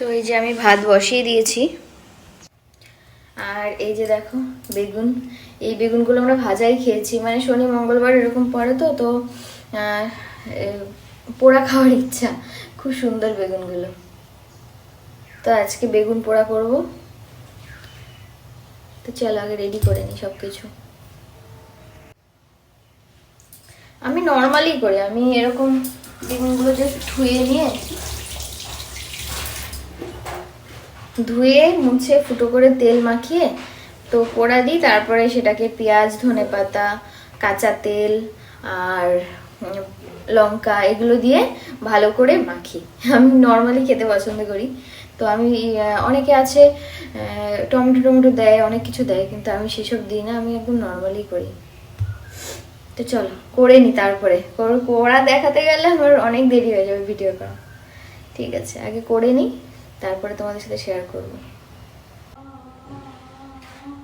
তো এই যে আমি ভাত বসিয়ে দিয়েছি। আর এই যে দেখো, বেগুন। এই বেগুনগুলো আমরা ভাজাই খেয়েছি। মানে শনি, মঙ্গলবার এরকম পড়ে তো তো পোড়া খাওয়ার ইচ্ছা। খুব সুন্দর বেগুনগুলো। তো আজকে বেগুন পোড়া করব। তো চলো আগে রেডি করে নিই সব কিছু আমি নর্মালি করি। আমি এরকম বেগুনগুলো জাস্ট ধুয়ে নিয়ে ধুয়ে, মুছে, ফুটো করে তেল মাখিয়ে তো পোড়া দিই। তারপরে সেটাকে পেঁয়াজ ধনে পাতা কাঁচা তেল আর লঙ্কা এগুলো দিয়ে ভালো করে মাখি। আমি নর্মালি খেতে পছন্দ করি। তো আমি অনেকে আছে টমেটো টমেটো দেয়, অনেক কিছু দেয়, কিন্তু আমি সেসব দিই না, আমি একদম নর্মালি করি। তো চলো, করে নি তারপরে। করা দেখাতে গেলে আমার অনেক দেরি হয়ে যাবে ভিডিও করা। ঠিক আছে, আগে করে নিই তারপরে তোমাদের সাথে শেয়ার করব।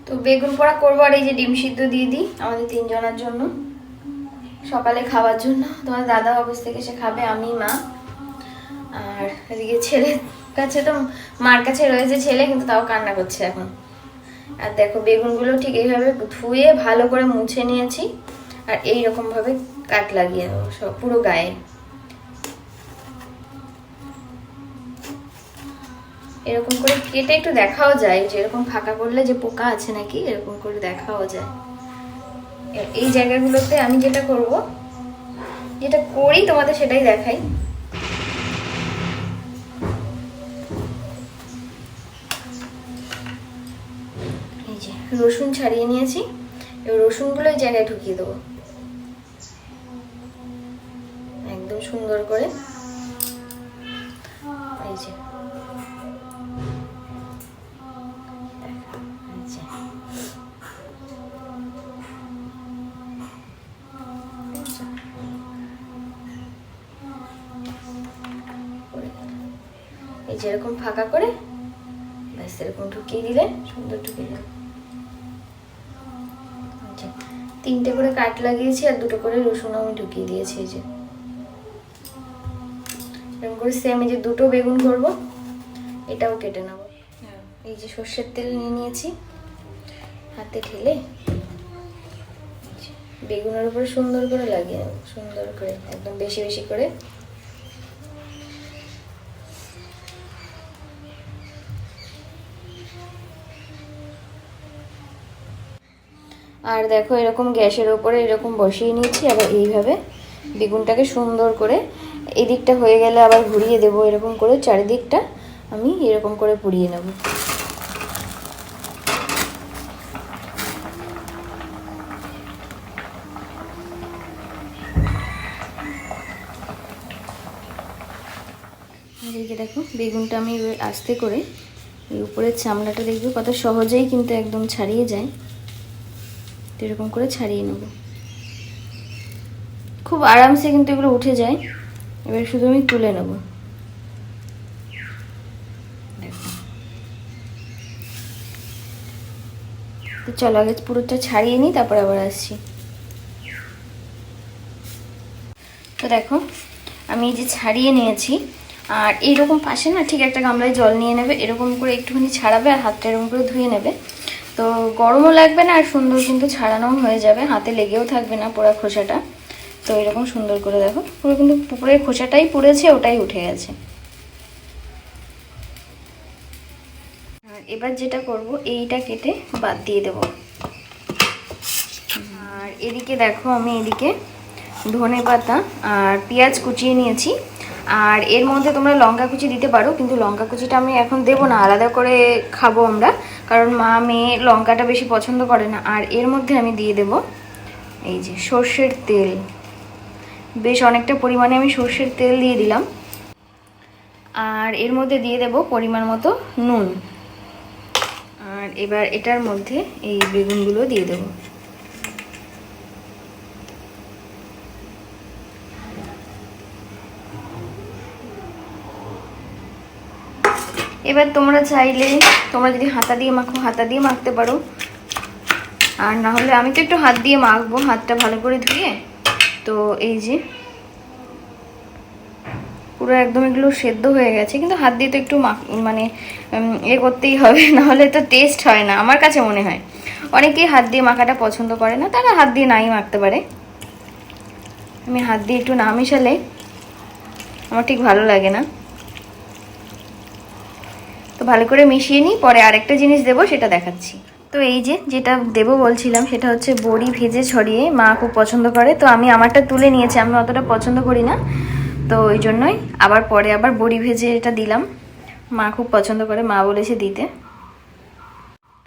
তো বেগুন পোড়া করব আর এই যে ডিম সিদ্ধ দিয়ে দিই আমাদের তিনজনের জন্য। সকালে খাওয়ার জন্য। তোমার দাদা অফিস থেকে সে খাবে, আমি, মা। আর এদিকে ছেলের কাছে তো মার কাছে রয়েছে ছেলে, কিন্তু তাও কান্না করছে এখন। আর দেখো বেগুনগুলো ঠিক এইভাবে ধুয়ে ভালো করে মুছে নিয়েছি। আর এই রকম ভাবে কাট লাগিয়ে দেবো সব পুরো গায়ে। এরকম করে কেটে একটু দেখাও যায়, যে এরকম ফাঁকা করলে যে পোকা আছে নাকি, এরকম করে দেখাও যায়। এই জায়গাগুলোতে আমি যেটা করব, যেটা করি তোমাদের সেটাই দেখাই। এই যে, রসুন ছাড়িয়ে নিয়েছি, এবার রসুনগুলো এই জায়গায় ঢুকিয়ে দেবো। একদম সুন্দর করে। এই যে এরকম ফাঁকা করে ব্যাস এরকম ঢুকিয়ে দিলে সুন্দর ঢুকিয়ে দিলে। আচ্ছা, তিনটে করে কাট লাগিয়েছি আর দুটো করে রসুন আমি ঢুকিয়ে দিয়েছি এই যে। এরকম করে সেম এই যে দুটো বেগুন করব এটাও কেটে নেব। এই যে সর্ষের তেল নিয়ে নিয়েছি হাতে ঠেলে বেগুনের উপরে সুন্দর করে লাগিয়ে নেব সুন্দর করে একদম বেশি বেশি করে। আর দেখো এরকম গ্যাসের ওপরে এরকম বসিয়ে নিয়েছি, আবার এইভাবে বেগুনটাকে সুন্দর করে এদিকটা হয়ে গেলে আবার ঘুরিয়ে দেবো এরকম করে, চারিদিকটা আমি এরকম করে পুড়িয়ে নেব। দেখো বেগুনটা আমি আস্তে করে এই উপরের চামড়াটা দেখবে কত সহজেই কিন্তু একদম ছাড়িয়ে যায়। তো এরকম করে ছাড়িয়ে নেব। খুব আরামসে কিন্তু এগুলো উঠে যায়। এবার শুধু আমি তুলে নেব। তো চলো আগে পুরোটা ছাড়িয়ে নিই, তারপর আবার আসছি। তো দেখো, আমি এই যে ছাড়িয়ে নিয়েছি। আর এইরকম পাশে না ঠিক একটা গামলায় জল নিয়ে নেবে, এরকম করে একটুখানি ছাড়াবে আর হাতটা এরকম করে ধুয়ে নেবে। তো গরমও লাগবে না আর সুন্দর কিন্তু ছাড়ানোও হয়ে যাবে। হাতে লেগেও থাকবে না পোড়া খোসাটা। তো এরকম সুন্দর করে দেখো, পুরো কিন্তু পুকুরের খোসাটাই পুড়েছে, ওটাই উঠে গেছে। এবার যেটা করব, এইটা কেটে বাদ দিয়ে দেব। আর এদিকে দেখো আমি এদিকে ধনে পাতা আর পেঁয়াজ কুচিয়ে নিয়েছি। আর এর মধ্যে তোমরা লঙ্কা কুচি দিতে পারো, কিন্তু লঙ্কা কুচিটা আমি এখন দেবো না, আলাদা করে খাব আমরা। কারণ মা মেয়ে লঙ্কাটা বেশি পছন্দ করে না। আর এর মধ্যে আমি দিয়ে দেব এই যে সর্ষের তেল। বেশ অনেকটা পরিমাণে আমি সর্ষের তেল দিয়ে দিলাম। আর এর মধ্যে দিয়ে দেব পরিমাণ মতো নুন। আর এবার এটার মধ্যে এই বেগুনগুলো দিয়ে দেবো। এবার তোমরা চাইলে, তোমরা যদি হাতা দিয়ে মাখো, হাতা দিয়ে মাখতে পারো। আর না হলে আমি তো একটু হাত দিয়ে মাখবো, হাতটা ভালো করে ধুয়ে। তো এই যে, পুরো একদম এগুলো সেদ্ধ হয়ে গেছে, কিন্তু হাত দিয়ে তো একটু মানে এ করতেই হবে, নাহলে তো টেস্ট হয় না, আমার কাছে মনে হয়। অনেকেই হাত দিয়ে মাখাটা পছন্দ করে না, তারা হাত দিয়ে নাই মাখতে পারে। আমি হাত দিয়ে একটু না মেশালে, আমার ঠিক ভালো লাগে না। ভালো করে মিশিয়ে নিই, পরে আরেকটা জিনিস দেবো, সেটা দেখাচ্ছি। তো এই যে যেটা দেবো বলছিলাম, সেটা হচ্ছে বড়ি ভেজে ছড়িয়ে, মা খুব পছন্দ করে। তো আমি আমারটা তুলে নিয়েছি, আমি অতটা পছন্দ করি না। তো ওই জন্যই আবার পরে আবার বড়ি ভেজে এটা দিলাম। মা খুব পছন্দ করে, মা বলেছে দিতে।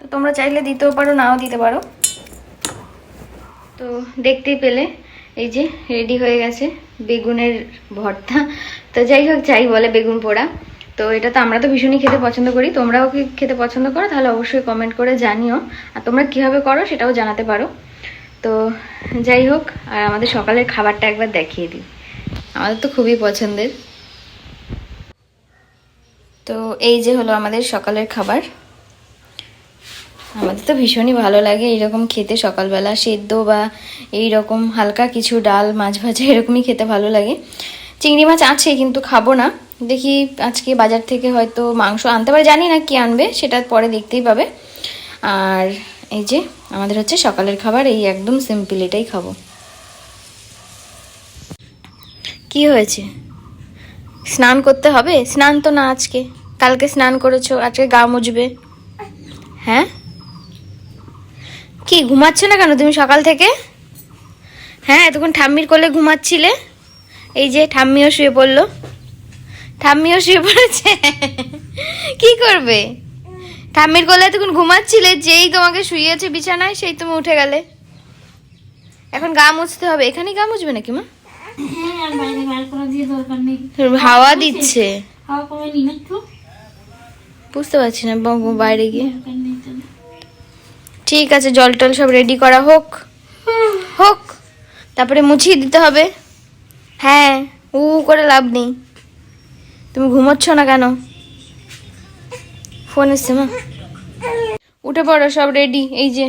তো তোমরা চাইলে দিতেও পারো, নাও দিতে পারো। তো দেখতেই পেলে, এই যে রেডি হয়ে গেছে বেগুনের ভর্তা। তো যাই হোক, যাই বলে বেগুন পোড়া। তো এটা তো আমরা তো ভীষণই খেতে পছন্দ করি। তোমরাও কি খেতে পছন্দ করো? তাহলে অবশ্যই কমেন্ট করে জানিও। আর তোমরা কীভাবে করো সেটাও জানাতে পারো। তো যাই হোক, আর আমাদের সকালের খাবারটা একবার দেখিয়ে দিই। আমাদের তো খুবই পছন্দের। তো এই যে হলো আমাদের সকালের খাবার। আমাদের তো ভীষণই ভালো লাগে এইরকম খেতে সকালবেলা। সেদ্ধ বা এই রকম হালকা কিছু ডাল, মাছ ভাজা, এরকমই খেতে ভালো লাগে। চিংড়ি মাছ আছে কিন্তু খাব না। দেখি আজকে বাজার থেকে হয়তো মাংস আনতে পারে, জানি না কি আনবে, সেটা পরে দেখতেই পাবে। আর এই যে, আমাদের হচ্ছে সকালের খাবার, এই একদম সিম্পল এটাই খাব। কি হয়েছে? স্নান করতে হবে? স্নান তো না আজকে। কালকে স্নান করেছ, আজকে গা মুজবে। হ্যাঁ? কি, ঘুমাচ্ছ না কেন তুমি সকাল থেকে? হ্যাঁ এতক্ষণ ঠাম্মির কোলে ঘুমাচ্ছিলে? এই যে, ঠাম্মিও শুয়ে পড়ল। ঠাম্মিও শুয়ে পড়েছে। কি করবে? ঠাম্মির কোলে এতক্ষণ ঘুমাচ্ছিলে যেই তোমাকে শুয়েছে বিছানায় সেই তুমি উঠে গেলে। এখন গা মুছতে হবে। এখানেই গা মুছবে নাকি মা? হ্যাঁ হাওয়া দিচ্ছে। বুঝতে পারছি না ব- বাইরে গিয়ে। ঠিক আছে জল টল সব রেডি করা হোক। হোক। তারপরে মুছিয়ে দিতে হবে। হ্যাঁ উ করে লাভ নেই। তুমি ঘুমোচ্ছ না কেন? ফোন এসছে মা। উঠে পড়ো সব রেডি এই যে।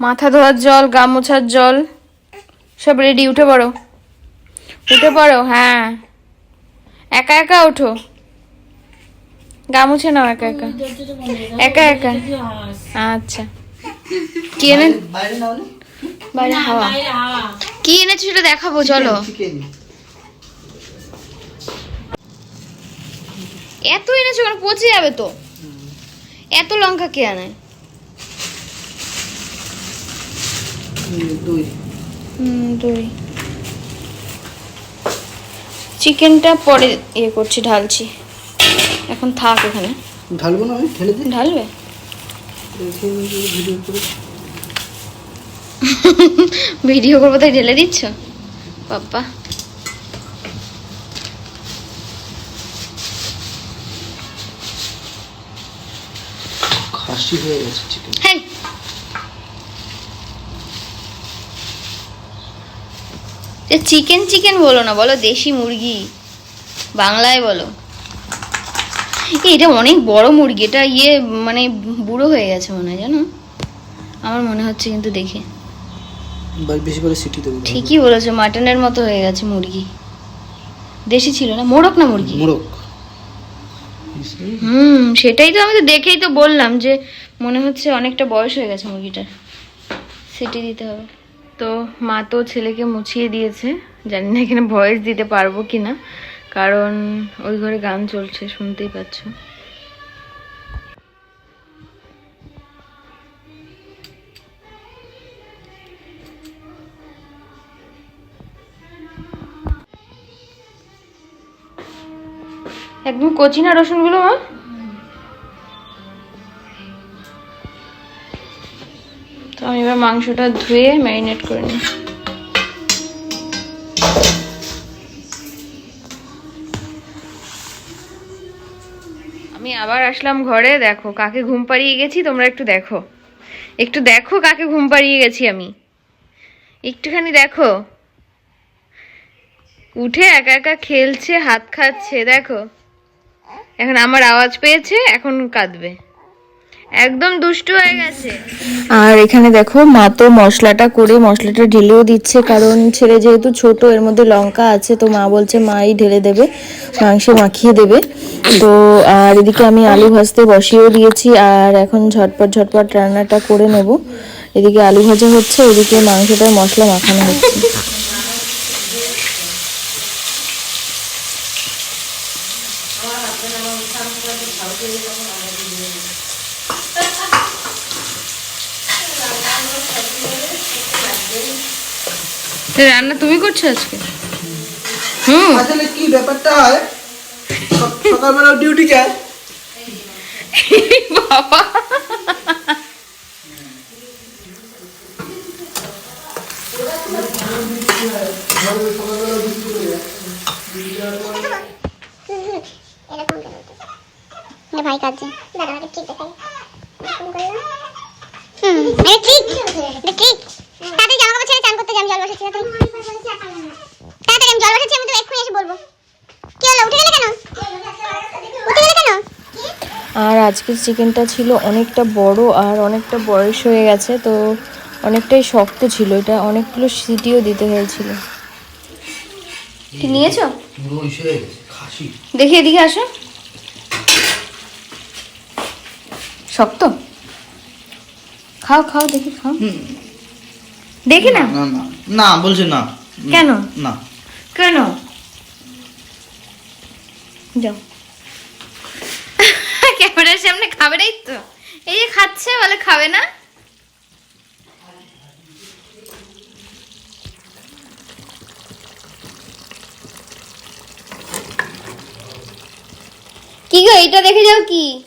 মাথা ধোয়ার জল গা মোছার জল সব রেডি উঠে পড়ো। উঠে পড়ো হ্যাঁ। একা একা ওঠো। গা মুছে নাও একা একা। একা একা। আচ্ছা। কি এনে? বাইরে হাওয়া। কি এনেছো সেটা দেখাবো চলো। এত এনেছো কেন? পচে যাবে তো। এত লঙ্কা কে আনে? দই। চিকেনটা পরে ইয়ে করছি ঢালছি। এখন থাক এখানে। ঢালবো না আমি ঢেলে দিই ঢালবে? ভিডিও করে ভিডিও করব তাই ঢেলে দিচ্ছ? বাপ্পা। খাসি হয়ে গেছে চিকেন হ্যাঁ চিকেন চিকেন বলো না বলো দেশি মুরগি। বাংলায় বলো। এটা অনেক বড় মুরগি এটা ইয়ে মানে বুড়ো হয়ে গেছে মনে হয় জানো? আমার মনে হচ্ছে কিন্তু দেখে। বেশি করে সিটি দেবো ঠিকই বলেছ মাটনের মতো হয়ে গেছে মুরগি। দেশি ছিল না মোড়ক না মুরগি? মোরগ। হুম সেটাই তো আমি তো দেখেই তো বললাম যে মনে হচ্ছে অনেকটা বয়স হয়ে গেছে মুরগিটার। সেটি দিতে হবে। তো মা তো ছেলেকে মুছিয়ে দিয়েছে। জানি না এখানে ভয়েস দিতে পারব কিনা কারণ ওই ঘরে গান চলছে শুনতেই পাচ্ছ। একদম কচি না রসুনগুলো, মা? তো আমি এবার মাংসটা ধুয়ে ম্যারিনেট করে নিই। আমি আবার আসলাম ঘরে, দেখো কাকে ঘুম পাড়িয়ে গেছি, তোমরা একটু দেখো। একটু দেখো কাকে ঘুম পাড়িয়ে গেছি আমি। একটুখানি দেখো। উঠে একা একা খেলছে, হাত খাচ্ছে, দেখো। এখন আমার আওয়াজ পেয়েছে, এখন কাঁদবে। একদম দুষ্টু হয়ে গেছে। আর এখানে দেখো, মা তো মশলাটা করে মশলাটা ঢেলেও দিচ্ছে, কারণ ছেলে যেহেতু ছোট, এর মধ্যে লঙ্কা আছে, তো মা বলছে মাই ঢেলে দেবে, মাংসে মাখিয়ে দেবে। তো, আর এদিকে আমি আলু ভাজতে বসিয়েও দিয়েছি, আর এখন ঝটপট ঝটপট রান্নাটা করে নেব। এদিকে আলু ভাজা হচ্ছে, এদিকে মাংসটার মশলা মাখানো হচ্ছে। রান্না তুমি করছ আজকে? হুম। আসলে কি ব্যাপারটা হয়? সকালবেলা ডিউটি যায়। বাবা। ভাই কাজে ঠিক দেখাই ঠিক ঠিক তাড়াতাড়ি জামা কাপড় ছেড়ে চান করতে যাই আমি জল বসাচ্ছি তাড়াতাড়ি আমি জল বসাচ্ছি আমি তো এক্ষুনি এসে বলব। কি হলো উঠে গেলে কেন? উঠে গেলে কেন? আর আজকের চিকেনটা ছিল অনেকটা বড় আর অনেকটা বয়স হয়ে গেছে তো অনেকটাই শক্ত ছিল। এটা অনেকগুলো সিটিও দিতে হয়েছিল। কি নিয়েছো? দেখি এদিকে আসো। শক্ত? খাও খাও দেখি খাও। দেখি না। না বলছে না। কেন? না। কেন? যাও। ক্যামেরার সামনে খাবে নাই তো। এই যে খাচ্ছে বলে খাবে না। কি গো এটা দেখে যাও কি?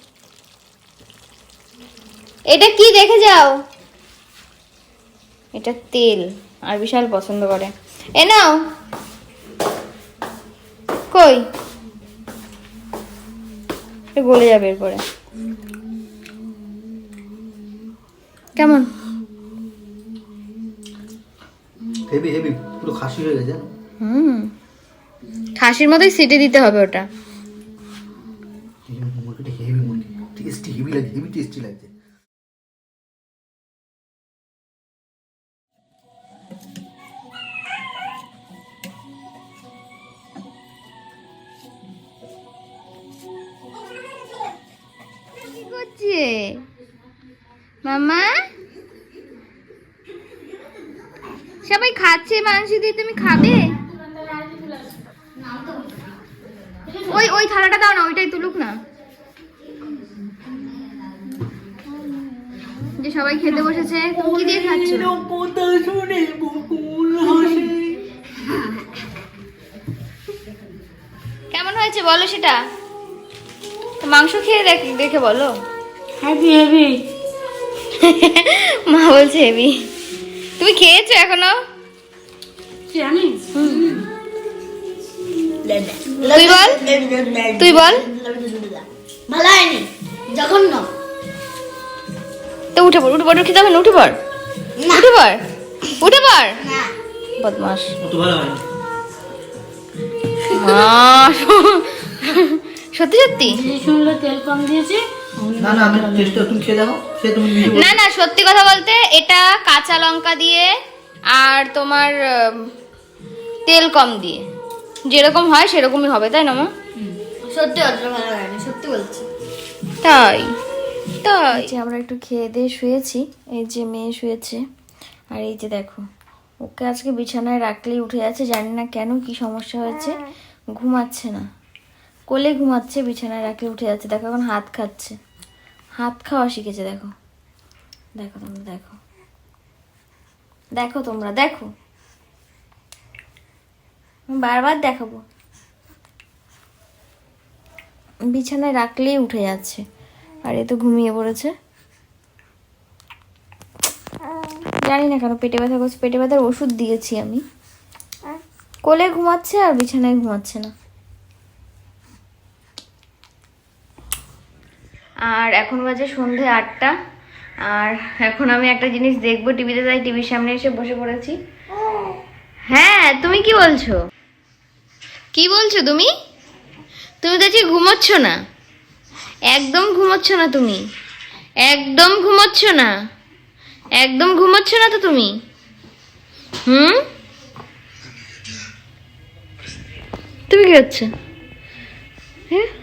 এটা কি দেখে যাও? এটা তেল। আর বিশাল পছন্দ করে। এ নাও। কই? গলে যাবে এরপরে। কেমন? হেভি হেভি পুরো খাসি হয়ে গেছে। হুম। খাসির মতোই সিটে দিতে হবে ওটা। টেস্টি হেভি লাগে হেভি টেস্টি লাগছে। করছে মামা? সবাই খাচ্ছে, মাংস দিয়ে তুমি খাবে? ওই ওই থালাটা দাও না, ওইটাই তুলুক না। যে সবাই খেতে বসেছে তুমি কি দিয়ে খাচ্ছ। কেমন হয়েছে বলো সেটা? মাংস খেয়ে দেখে বলো। হ্যাপি হ্যাপি মা বলছে হেবি তুমি খেয়েছো এখনও? তুই বল? তুই বল? ভালো হয়নি জঘন্য। তো উঠে পড় উঠে পড় খেতে হবে না। উঠে পড় উঠে পড়। উঠে পড় বদমাস সত্যি সত্যি? শুনলো তেল কম দিয়েছে না না আমি টেস্টটা তুমি খেয়ে দেখো সে তুমি না না সত্যি কথা বলতে এটা কাঁচা লঙ্কা দিয়ে আর তোমার তেল কম দিয়ে। যেরকম হয় সেরকমই হবে তাই না মা? সত্যি অতটা ভালো হয়নি সত্যি বলছি। তাই তাই। যে আমরা একটু খেয়ে দিয়ে শুয়েছি এই যে মেয়ে শুয়েছে আর এই যে দেখো ওকে আজকে বিছানায় রাখলেই উঠে যাচ্ছে জানি না কেন কি সমস্যা হয়েছে ঘুমাচ্ছে না। কোলে ঘুমাচ্ছে, বিছানায় রাখলে উঠে যাচ্ছে। দেখো এখন হাত খাচ্ছে। হাত খাওয়া শিখেছে, দেখো। দেখো তোমরা, দেখো। দেখো তোমরা, দেখো। বারবার দেখাবো। বিছানায় রাখলেই উঠে যাচ্ছে। আর এ তো ঘুমিয়ে পড়েছে। জানি না কেন, পেটে ব্যথা করছে। পেটে ব্যথার ওষুধ দিয়েছি আমি। কোলে ঘুমাচ্ছে আর বিছানায় ঘুমাচ্ছে না। আর এখন বাজে সন্ধে আটটা। আর এখন আমি একটা জিনিস দেখব টিভিতে, তাই টিভির সামনে এসে বসে পড়েছি। হ্যাঁ তুমি কি বলছো? কি বলছো তুমি? তুমি দেখছি ঘুমোচ্ছ না। একদম ঘুমোচ্ছ না তুমি। একদম ঘুমোচ্ছ না। একদম ঘুমোচ্ছ না তো তুমি। হুম? তুমি কি হচ্ছে হ্যাঁ?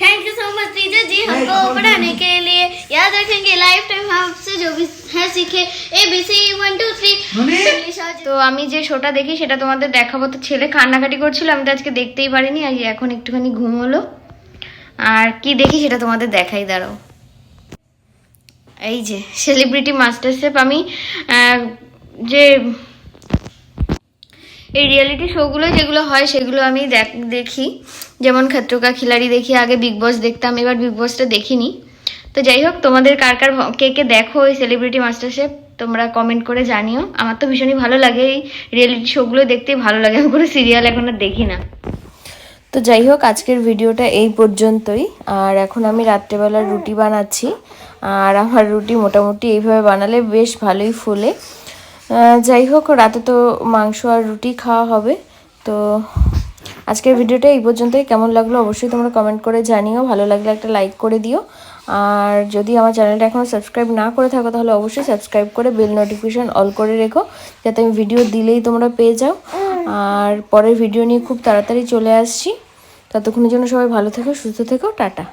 thank you so much teacher ji हमको पढ़ाने के लिए याद रखेंगे लाइफ टाइम आपसे जो भी है सीखे A B C one two three English और তো আমি যে শোটা দেখি সেটা তোমাদের দেখাবো তো ছেলে কান্নাকাটি করছিল আমি তো আজকে দেখতেই পারিনি আর এখন একটুখানি ঘুম হলো আর কি দেখি সেটা তোমাদের দেখাই দাঁড়াও এই যে সেলিব্রিটি মাস্টার শেফ আমি আহ, যে এই রিয়েলিটি শোগুলো যেগুলো হয়, সেগুলো আমি দেখ- দেখি। যেমন খত্রকা খিলাড়ি দেখি, আগে বিগ বস দেখতাম, এবার বিগ বসটা দেখিনি। তো যাই হোক তোমাদের কার কার কে কে দেখো এই সেলিব্রিটি মাস্টার শেফ তোমরা কমেন্ট করে জানিও। আমার তো ভীষণই ভালো লাগে এই রিয়েলিটি শোগুলো দেখতেই ভালো লাগে। আমি কোনো সিরিয়াল এখন আর দেখি না। তো যাই হোক আজকের ভিডিওটা এই পর্যন্তই। আর এখন আমি রাত্রেবেলার রুটি বানাচ্ছি। আর আমার রুটি মোটামুটি এইভাবে বানালে বেশ ভালোই ফুলে। যাই হোক, রাতে তো মাংস আর রুটি খাওয়া হবে। তো আজকের ভিডিওটা এই পর্যন্তই। কেমন লাগল অবশ্যই তোমরা কমেন্ট করে জানিও। ভালো লাগলে একটা লাইক করে দিও। আর যদি আমার চ্যানেলটা এখনও সাবস্ক্রাইব না করে থাকো, তাহলে অবশ্যই সাবস্ক্রাইব করে বেল নোটিফিকেশন অল করে রেখো। যাতে আমি ভিডিও দিলেই তোমরা পেয়ে যাও। আর পরের ভিডিও নিয়ে খুব তাড়াতাড়ি চলে আসছি। ততক্ষণের জন্য সবাই ভালো থেকো, সুস্থ থেকো। টাটা।